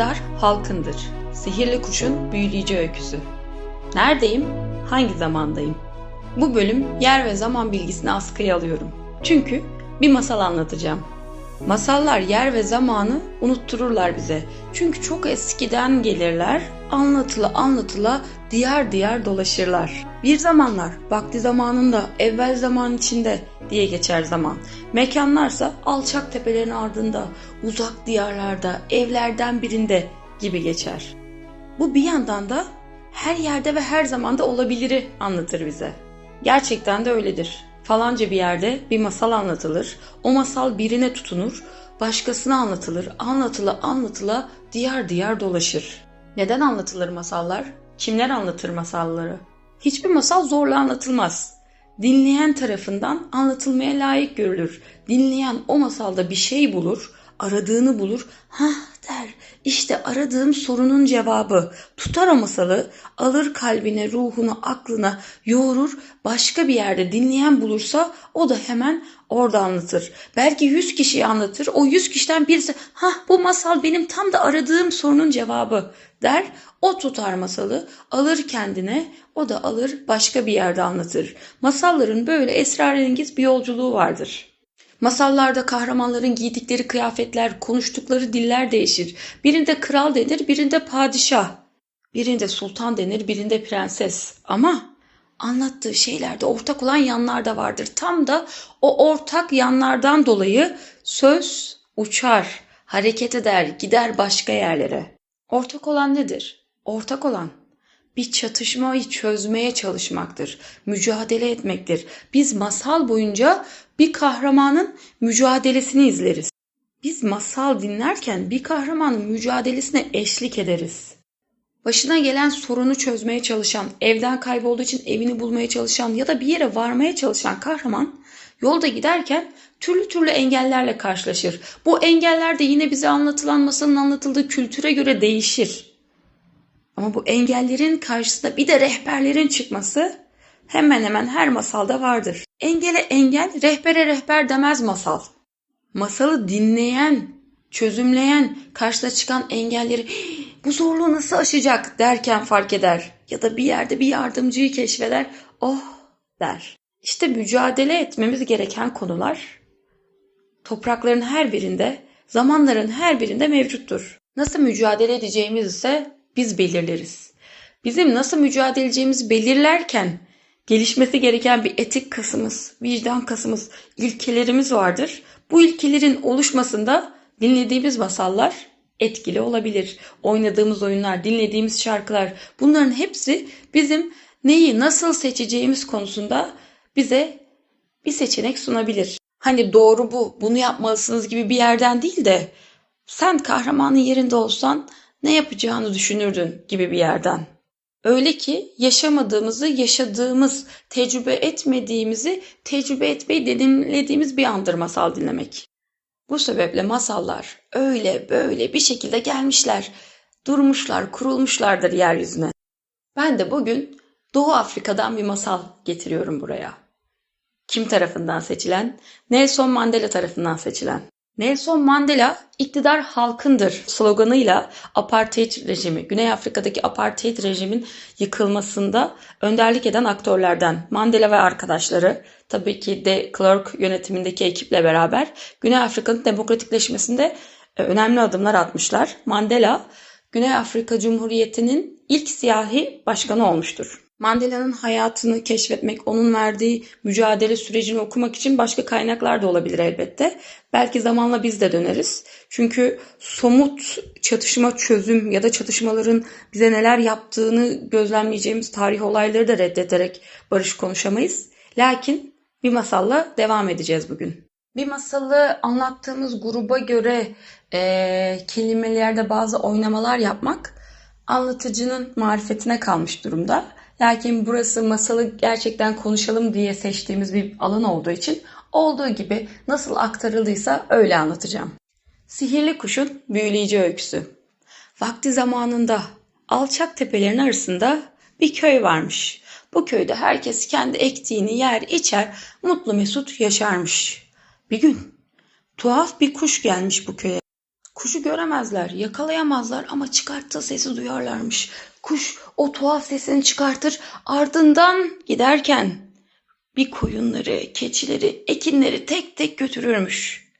İktidar halkındır. Sihirli kuşun büyüleyici öyküsü. Neredeyim? Hangi zamandayım? Bu bölüm yer ve zaman bilgisini askıya alıyorum. Çünkü bir masal anlatacağım. Masallar yer ve zamanı unuttururlar bize. Çünkü çok eskiden gelirler, anlatıla anlatıla diyar diyar dolaşırlar. Bir zamanlar, vakti zamanında, evvel zaman içinde diye geçer zaman. Mekanlarsa alçak tepelerin ardında, uzak diyarlarda, evlerden birinde gibi geçer. Bu bir yandan da her yerde ve her zamanda olabiliri anlatır bize. Gerçekten de öyledir. Falanca bir yerde bir masal anlatılır. O masal birine tutunur, başkasına anlatılır. Anlatıla anlatıla diyar diyar dolaşır. Neden anlatılır masallar? Kimler anlatır masalları? Hiçbir masal zorla anlatılmaz. Dinleyen tarafından anlatılmaya layık görülür. Dinleyen o masalda bir şey bulur, aradığını bulur. Hah der, işte aradığım sorunun cevabı. Tutar o masalı, alır kalbine, ruhuna, aklına, yoğurur. Başka bir yerde dinleyen bulursa o da hemen orada anlatır. Belki yüz kişiyi anlatır. O yüz kişiden birisi ha bu masal benim tam da aradığım sorunun cevabı der. O tutar masalı alır kendine o da alır başka bir yerde anlatır. Masalların böyle esrarengiz bir yolculuğu vardır. Masallarda kahramanların giydikleri kıyafetler, konuştukları diller değişir. Birinde kral denir, birinde padişah. Birinde sultan denir, birinde prenses. Ama anlattığı şeylerde ortak olan yanlar da vardır. Tam da o ortak yanlardan dolayı söz uçar, hareket eder, gider başka yerlere. Ortak olan nedir? Ortak olan bir çatışmayı çözmeye çalışmaktır, mücadele etmektir. Biz masal boyunca bir kahramanın mücadelesini izleriz. Biz masal dinlerken bir kahramanın mücadelesine eşlik ederiz. Başına gelen sorunu çözmeye çalışan, evden kaybolduğu için evini bulmaya çalışan ya da bir yere varmaya çalışan kahraman yolda giderken türlü türlü engellerle karşılaşır. Bu engeller de yine bize anlatılan masalın anlatıldığı kültüre göre değişir. Ama bu engellerin karşısında bir de rehberlerin çıkması hemen hemen her masalda vardır. Engele engel, rehbere rehber demez masal. Masalı dinleyen, çözümleyen, karşısına çıkan engelleri bu zorluğu nasıl aşacak derken fark eder. Ya da bir yerde bir yardımcıyı keşfeder, oh der. İşte mücadele etmemiz gereken konular toprakların her birinde, zamanların her birinde mevcuttur. Nasıl mücadele edeceğimiz ise biz belirleriz. Bizim nasıl mücadele edeceğimizi belirlerken gelişmesi gereken bir etik kasımız, vicdan kasımız, ilkelerimiz vardır. Bu ilkelerin oluşmasında dinlediğimiz masallar etkili olabilir. Oynadığımız oyunlar, dinlediğimiz şarkılar bunların hepsi bizim neyi nasıl seçeceğimiz konusunda bize bir seçenek sunabilir. Hani doğru bu, bunu yapmalısınız gibi bir yerden değil de sen kahramanın yerinde olsan ne yapacağını düşünürdün gibi bir yerden. Öyle ki yaşamadığımızı, yaşadığımız, tecrübe etmediğimizi tecrübe etmeyi deneyimlediğimiz bir andır masal dinlemek. Bu sebeple masallar öyle böyle bir şekilde gelmişler, durmuşlar, kurulmuşlardır yeryüzüne. Ben de bugün Doğu Afrika'dan bir masal getiriyorum buraya. Kim tarafından seçilen? Nelson Mandela tarafından seçilen. Nelson Mandela iktidar halkındır sloganıyla apartheid rejimi, Güney Afrika'daki apartheid rejimin yıkılmasında önderlik eden aktörlerden Mandela ve arkadaşları tabii ki de Clark yönetimindeki ekiple beraber Güney Afrika'nın demokratikleşmesinde e, önemli adımlar atmışlar. Mandela Güney Afrika Cumhuriyeti'nin ilk siyahi başkanı olmuştur. Mandela'nın hayatını keşfetmek, onun verdiği mücadele sürecini okumak için başka kaynaklar da olabilir elbette. Belki zamanla biz de döneriz. Çünkü somut çatışma çözüm ya da çatışmaların bize neler yaptığını gözlemleyeceğimiz tarih olayları da reddeterek barış konuşamayız. Lakin bir masalla devam edeceğiz bugün. Bir masalı anlattığımız gruba göre e, kelimelerde bazı oynamalar yapmak anlatıcının marifetine kalmış durumda. Lakin burası masalı gerçekten konuşalım diye seçtiğimiz bir alan olduğu için olduğu gibi nasıl aktarıldıysa öyle anlatacağım. Sihirli kuşun büyüleyici öyküsü. Vakti zamanında alçak tepelerin arasında bir köy varmış. Bu köyde herkes kendi ektiğini yer içer mutlu mesut yaşarmış. Bir gün tuhaf bir kuş gelmiş bu köye. Kuşu göremezler, yakalayamazlar ama çıkarttığı sesi duyarlarmış. Kuş o tuhaf sesini çıkartır, ardından giderken bir koyunları, keçileri, ekinleri tek tek götürürmüş.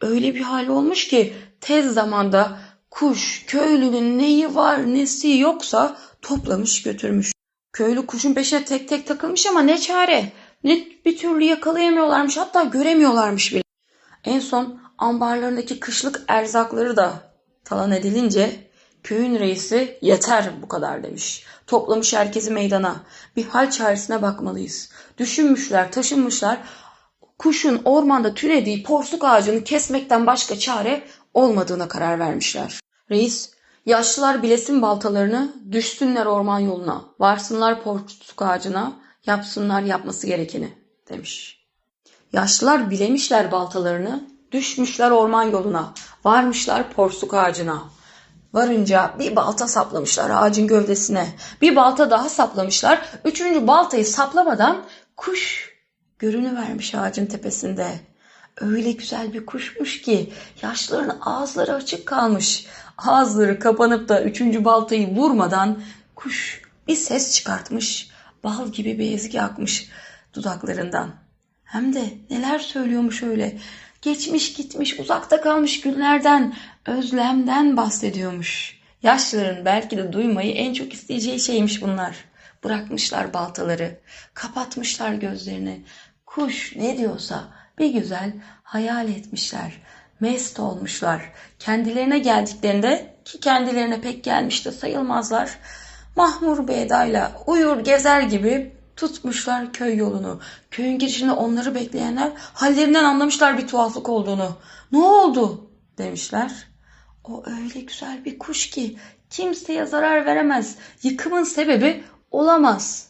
Öyle bir hal olmuş ki tez zamanda kuş köylünün neyi var nesi yoksa toplamış götürmüş. Köylü kuşun peşine tek tek takılmış ama ne çare. Ne bir türlü yakalayamıyorlarmış hatta göremiyorlarmış bile. En son ambarlarındaki kışlık erzakları da talan edilince köyün reisi yeter bu kadar demiş. Toplamış herkesi meydana. Bir hal çaresine bakmalıyız. Düşünmüşler, taşınmışlar. Kuşun ormanda türediği porsuk ağacını kesmekten başka çare olmadığına karar vermişler. Reis, yaşlılar bilesin baltalarını, düşsünler orman yoluna, varsınlar porsuk ağacına, yapsınlar yapması gerekeni demiş. Yaşlılar bilemişler baltalarını, düşmüşler orman yoluna, varmışlar porsuk ağacına. Varınca bir balta saplamışlar ağacın gövdesine. Bir balta daha saplamışlar. Üçüncü baltayı saplamadan kuş görünüvermiş ağacın tepesinde. Öyle güzel bir kuşmuş ki yaşlıların ağızları açık kalmış. Ağızları kapanıp da üçüncü baltayı vurmadan kuş bir ses çıkartmış. Bal gibi bir ezgi akmış dudaklarından. Hem de neler söylüyormuş öyle. Geçmiş gitmiş uzakta kalmış günlerden, özlemden bahsediyormuş. Yaşlıların belki de duymayı en çok isteyeceği şeymiş bunlar. Bırakmışlar baltaları, kapatmışlar gözlerini. Kuş ne diyorsa bir güzel hayal etmişler. Mest olmuşlar. Kendilerine geldiklerinde ki kendilerine pek gelmiş de sayılmazlar. Mahmur bir uyur gezer gibi tutmuşlar köy yolunu. Köyün girişinde onları bekleyenler hallerinden anlamışlar bir tuhaflık olduğunu. Ne oldu demişler. O öyle güzel bir kuş ki kimseye zarar veremez. Yıkımın sebebi olamaz.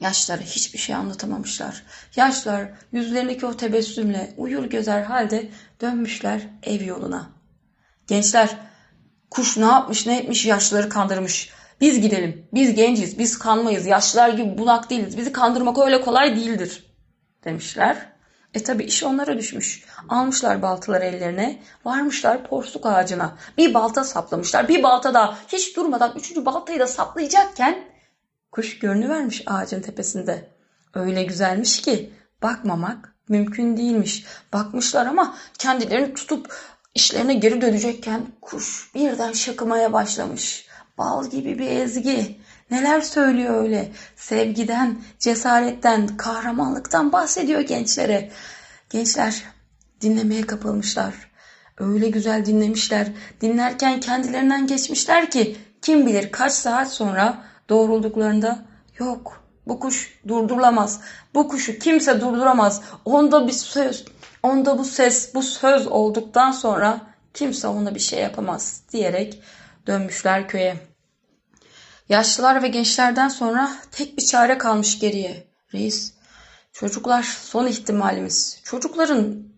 Yaşlara hiçbir şey anlatamamışlar. Yaşlar yüzlerindeki o tebessümle uyur gözer halde dönmüşler ev yoluna. Gençler kuş ne yapmış ne etmiş yaşlıları kandırmış. Biz gidelim. Biz genciz. Biz kanmayız. Yaşlılar gibi bunak değiliz. Bizi kandırmak öyle kolay değildir. Demişler. E tabi iş onlara düşmüş. Almışlar baltaları ellerine. Varmışlar porsuk ağacına. Bir balta saplamışlar. Bir balta daha. Hiç durmadan üçüncü baltayı da saplayacakken kuş görünüvermiş ağacın tepesinde. Öyle güzelmiş ki bakmamak mümkün değilmiş. Bakmışlar ama kendilerini tutup işlerine geri dönecekken kuş birden şakımaya başlamış. Bal gibi bir ezgi. Neler söylüyor öyle. Sevgiden, cesaretten, kahramanlıktan bahsediyor gençlere. Gençler dinlemeye kapılmışlar. Öyle güzel dinlemişler. Dinlerken kendilerinden geçmişler ki kim bilir kaç saat sonra doğrulduklarında yok bu kuş durdurulamaz. Bu kuşu kimse durduramaz. Onda bir söz, onda bu ses, bu söz olduktan sonra kimse ona bir şey yapamaz diyerek dönmüşler köye. Yaşlılar ve gençlerden sonra tek bir çare kalmış geriye. Reis, çocuklar son ihtimalimiz. Çocukların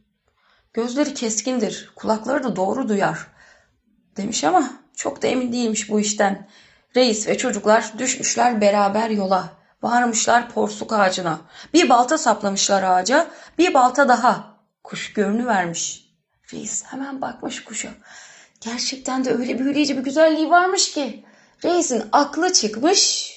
gözleri keskindir, kulakları da doğru duyar demiş ama çok da emin değilmiş bu işten. Reis ve çocuklar düşmüşler beraber yola. Varmışlar porsuk ağacına. Bir balta saplamışlar ağaca, bir balta daha. Kuş görünü vermiş. Reis hemen bakmış kuşa. Gerçekten de öyle büyüleyici bir güzelliği varmış ki. Reisin aklı çıkmış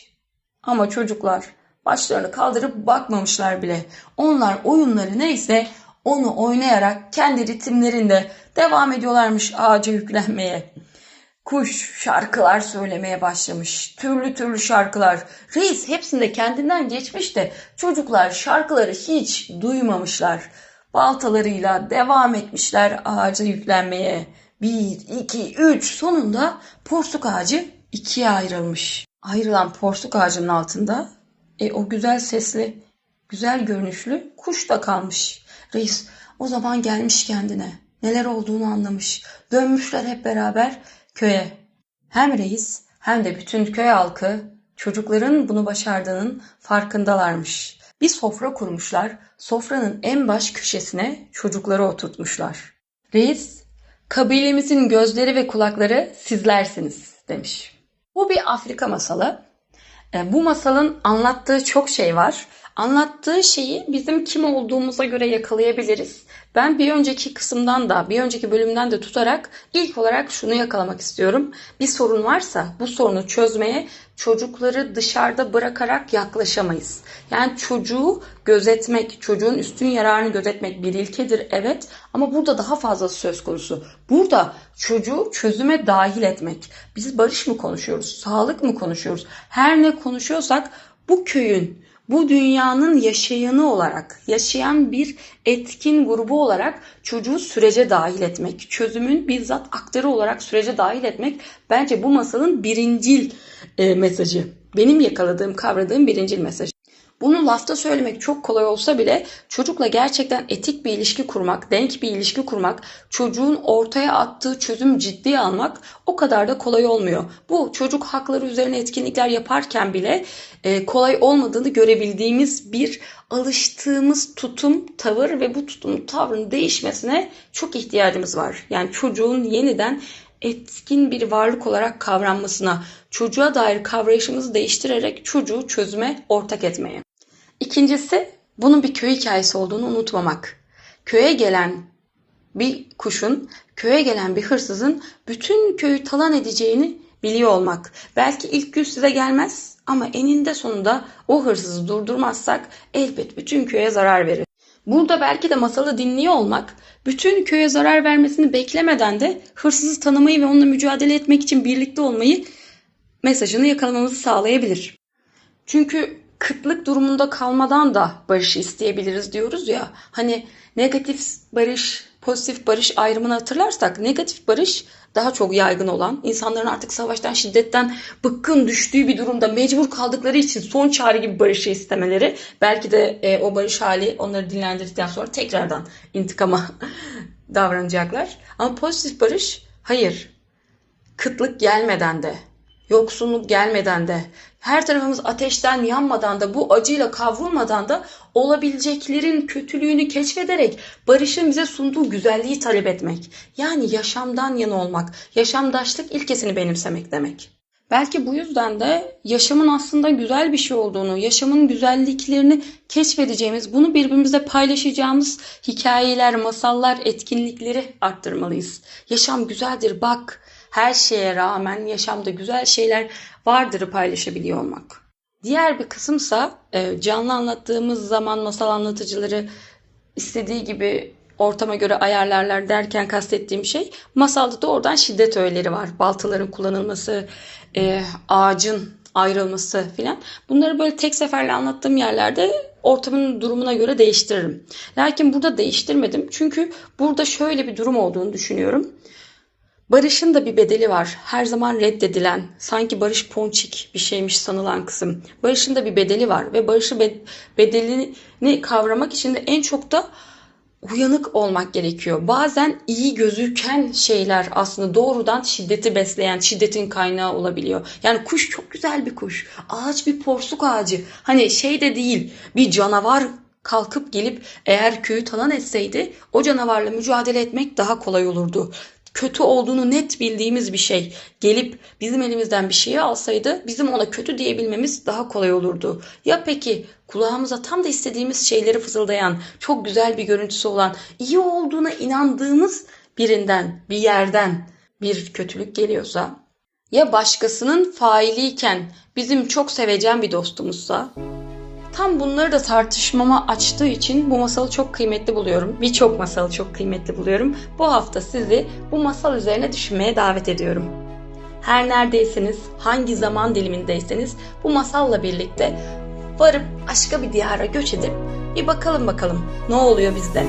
ama çocuklar başlarını kaldırıp bakmamışlar bile. Onlar oyunları neyse onu oynayarak kendi ritimlerinde devam ediyorlarmış ağaca yüklenmeye. Kuş şarkılar söylemeye başlamış. Türlü türlü şarkılar. Reis hepsinde kendinden geçmiş de çocuklar şarkıları hiç duymamışlar. Baltalarıyla devam etmişler ağaca yüklenmeye. Bir, iki, üç sonunda porsuk ağacı ikiye ayrılmış. Ayrılan porsuk ağacının altında e, o güzel sesli, güzel görünüşlü kuş da kalmış. Reis o zaman gelmiş kendine. Neler olduğunu anlamış. Dönmüşler hep beraber köye. Hem reis hem de bütün köy halkı çocukların bunu başardığının farkındalarmış. Bir sofra kurmuşlar. Sofranın en baş köşesine çocukları oturtmuşlar. Reis, kabilemizin gözleri ve kulakları sizlersiniz demiş. Bu bir Afrika masalı. E, bu masalın anlattığı çok şey var. Anlattığı şeyi bizim kim olduğumuza göre yakalayabiliriz. Ben bir önceki kısımdan da, bir önceki bölümden de tutarak ilk olarak şunu yakalamak istiyorum. Bir sorun varsa bu sorunu çözmeye çocukları dışarıda bırakarak yaklaşamayız. Yani çocuğu gözetmek, çocuğun üstün yararını gözetmek bir ilkedir evet ama burada daha fazlası söz konusu. Burada çocuğu çözüme dahil etmek. Biz barış mı konuşuyoruz, sağlık mı konuşuyoruz? Her ne konuşuyorsak bu köyün, bu dünyanın yaşayanı olarak, yaşayan bir etkin grubu olarak çocuğu sürece dahil etmek, çözümün bizzat aktarı olarak sürece dahil etmek bence bu masalın birincil e, mesajı. Benim yakaladığım, kavradığım birincil mesaj. Bunu lafta söylemek çok kolay olsa bile çocukla gerçekten etik bir ilişki kurmak, denk bir ilişki kurmak, çocuğun ortaya attığı çözüm ciddiye almak o kadar da kolay olmuyor. Bu çocuk hakları üzerine etkinlikler yaparken bile e, kolay olmadığını görebildiğimiz bir alıştığımız tutum, tavır ve bu tutum, tavrın değişmesine çok ihtiyacımız var. Yani çocuğun yeniden etkin bir varlık olarak kavranmasına, çocuğa dair kavrayışımızı değiştirerek çocuğu çözüme ortak etmeye. İkincisi bunun bir köy hikayesi olduğunu unutmamak. Köye gelen bir kuşun, köye gelen bir hırsızın bütün köyü talan edeceğini biliyor olmak. Belki ilk gün size gelmez ama eninde sonunda o hırsızı durdurmazsak elbet bütün köye zarar verir. Burada belki de masalı dinliyor olmak, bütün köye zarar vermesini beklemeden de hırsızı tanımayı ve onunla mücadele etmek için birlikte olmayı mesajını yakalamamızı sağlayabilir. Çünkü kıtlık durumunda kalmadan da barış isteyebiliriz diyoruz ya. Hani negatif barış, pozitif barış ayrımını hatırlarsak negatif barış daha çok yaygın olan, insanların artık savaştan, şiddetten bıkkın düştüğü bir durumda mecbur kaldıkları için son çare gibi barışı istemeleri. Belki de e, o barış hali onları dinlendirdikten sonra tekrardan intikama davranacaklar. Ama pozitif barış hayır. Kıtlık gelmeden de, yoksunluk gelmeden de, her tarafımız ateşten yanmadan da, bu acıyla kavrulmadan da olabileceklerin kötülüğünü keşfederek barışın bize sunduğu güzelliği talep etmek. Yani yaşamdan yana olmak, yaşamdaşlık ilkesini benimsemek demek. Belki bu yüzden de yaşamın aslında güzel bir şey olduğunu, yaşamın güzelliklerini keşfedeceğimiz, bunu birbirimizle paylaşacağımız hikayeler, masallar, etkinlikleri arttırmalıyız. Yaşam güzeldir bak, her şeye rağmen yaşamda güzel şeyler vardırı paylaşabiliyor olmak. Diğer bir kısımsa e, canlı anlattığımız zaman masal anlatıcıları istediği gibi ortama göre ayarlarlar derken kastettiğim şey masalda da oradan şiddet öğeleri var. Baltaların kullanılması, e, ağacın ayrılması filan. Bunları böyle tek seferle anlattığım yerlerde ortamın durumuna göre değiştiririm. Lakin burada değiştirmedim. Çünkü burada şöyle bir durum olduğunu düşünüyorum. Barış'ın da bir bedeli var. Her zaman reddedilen, sanki Barış ponçik bir şeymiş sanılan kısım. Barış'ın da bir bedeli var ve Barış'ı bedelini kavramak için de en çok da uyanık olmak gerekiyor. Bazen iyi gözüken şeyler aslında doğrudan şiddeti besleyen, şiddetin kaynağı olabiliyor. Yani kuş çok güzel bir kuş. Ağaç bir porsuk ağacı. Hani şey de değil bir canavar kalkıp gelip eğer köyü talan etseydi o canavarla mücadele etmek daha kolay olurdu kötü olduğunu net bildiğimiz bir şey gelip bizim elimizden bir şeyi alsaydı bizim ona kötü diyebilmemiz daha kolay olurdu. Ya peki kulağımıza tam da istediğimiz şeyleri fısıldayan, çok güzel bir görüntüsü olan, iyi olduğuna inandığımız birinden, bir yerden bir kötülük geliyorsa ya başkasının failiyken bizim çok sevecen bir dostumuzsa Tam bunları da tartışmama açtığı için bu masalı çok kıymetli buluyorum. Birçok masalı çok kıymetli buluyorum. Bu hafta sizi bu masal üzerine düşünmeye davet ediyorum. Her neredeyseniz, hangi zaman dilimindeyseniz bu masalla birlikte varıp başka bir diyara göç edip bir bakalım bakalım ne oluyor bizde.